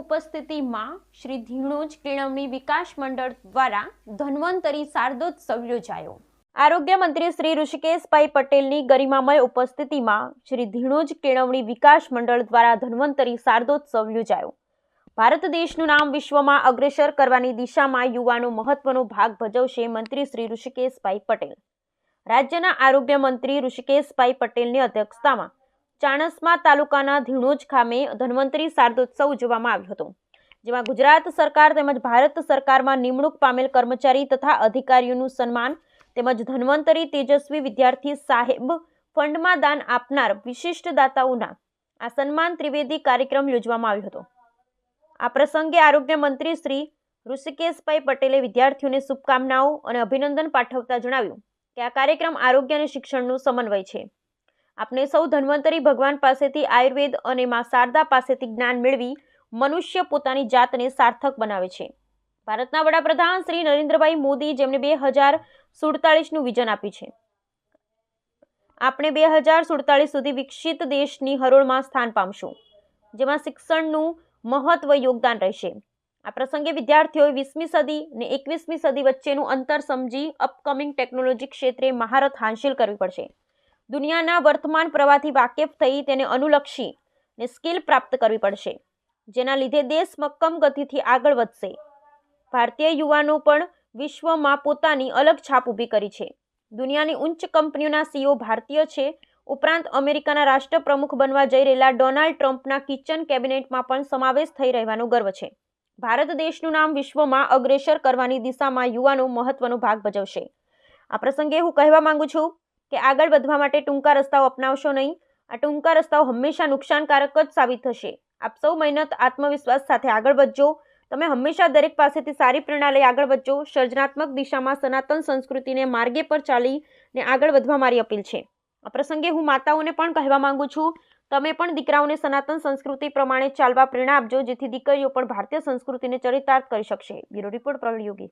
ઉપસ્થિતિમાં શ્રી ધીણોજ કેળવણી વિકાસ મંડળ દ્વારા ધન્વંતરી શારદોત્સવ યોજાયો. આરોગ્ય મંત્રી શ્રી ઋષિકેશભાઈ પટેલની ગરિમામય ઉપસ્થિતિમાં શ્રી ધીણોજ કેળવણી વિકાસ મંડળ દ્વારા ધન્વંતરી શારદોત્સવ યોજાયો. ભારત દેશનું નામ વિશ્વમાં અગ્રેસર કરવાની દિશામાં યુવાનો મહત્વનો ભાગ ભજવશે મંત્રી શ્રી ઋષિકેશભાઈ પટેલ. રાજ્યના આરોગ્ય મંત્રી ઋષિકેશભાઈ પટેલની અધ્યક્ષતામાં ચાણસ્મા તાલુકાના ધીણોજ ખામે ધન્વંતરી શારદોત્સવ ઉજવવામાં આવ્યો હતો, જેમાં ગુજરાત સરકાર તેમજ ભારત સરકારમાં નિમણૂક પામેલ કર્મચારી તથા અધિકારીઓનું સન્માન તેમજ ધન્વંતરી તેજસ્વી વિદ્યાર્થી સાહેબ ફંડમાં દાન આપનાર વિશિષ્ટ દાતાઓના આ સન્માન ત્રિવેદી કાર્યક્રમ યોજવામાં આવ્યો હતો. આ પ્રસંગે આરોગ્ય મંત્રી શ્રી ઋષિકેશભાઈ પટેલે વિદ્યાર્થીઓને શુભકામનાઓ અને અભિનંદન પાઠવતા જણાવ્યું કે આ કાર્યક્રમ આરોગ્ય અને શિક્ષણનું સમન્વય છે. આપણે સૌ ધન્વંતરી ભગવાન પાસેથી આયુર્વેદ અને માં શારદા પાસેથી જ્ઞાન મેળવી મનુષ્ય પોતાની જાતને સાર્થક બનાવે છે. ભારતના વડાપ્રધાન શ્રી નરેન્દ્રભાઈ મોદી જેમણે બે હજાર સુડતાલીસનું વિઝન આપ્યું છે. આપણે બે હજાર સુડતાલીસ સુધી વિકસિત દેશની હરોળમાં સ્થાન પામશું, જેમાં શિક્ષણનું મહત્વ યોગદાન રહેશે. આ પ્રસંગે વિદ્યાર્થીઓએ વીસમી સદી અને એકવીસમી સદી વચ્ચેનું અંતર સમજી અપકમિંગ ટેકનોલોજી ક્ષેત્રે મહારત હાંસિલ કરવી પડશે. દુનિયાના વર્તમાન પ્રવાહથી વાકેફ થઈ તેને અનુલક્ષી ને સ્કિલ પ્રાપ્ત કરવી પડશે, જેના લીધે દેશ મક્કમ ગતિથી આગળ વધશે. ભારતીય યુવાનો પણ વિશ્વમાં પોતાની અલગ છાપ ઊભી કરી છે. દુનિયાની ઉચ્ચ કંપનીઓના સીઓ ભારતીય છે. ઉપરાંત અમેરિકાના રાષ્ટ્રપ્રમુખ બનવા જઈ રહેલા ડોનાલ્ડ ટ્રમ્પના કિચન કેબિનેટમાં પણ સમાવેશ થઈ રહેવાનો ગર્વ છે. ભારત દેશનું નામ વિશ્વમાં અગ્રેસર કરવાની દિશામાં યુવાનો મહત્વનો ભાગ ભજવશે. આ પ્રસંગે હું કહેવા માંગુ છું કે આગળ વધવા માટે ટૂંકા રસ્તાઓ અપનાવશો નહીં. આ ટૂંકા રસ્તાઓ હંમેશા નુકસાનકારક જ સાબિત થશે. આપ સૌ મહેનત, આત્મવિશ્વાસ સાથે આગળ વધજો. તમે હંમેશા દરેક પાસેથી સારી પ્રેરણા લઈ આગળ વધજો. સર્જનાત્મક દિશામાં સનાતન સંસ્કૃતિને માર્ગે પર ચાલીને આગળ વધવા મારી અપીલ છે. આ પ્રસંગે હું માતાઓને પણ કહેવા માંગુ છું, તમે પણ દીકરાઓને સનાતન સંસ્કૃતિ પ્રમાણે ચાલવા પ્રેરણા આપજો, જેથી દીકરીઓ પણ ભારતીય સંસ્કૃતિને ચરિતાર્થ કરી શકશે. Bureau report Praveen Yogi.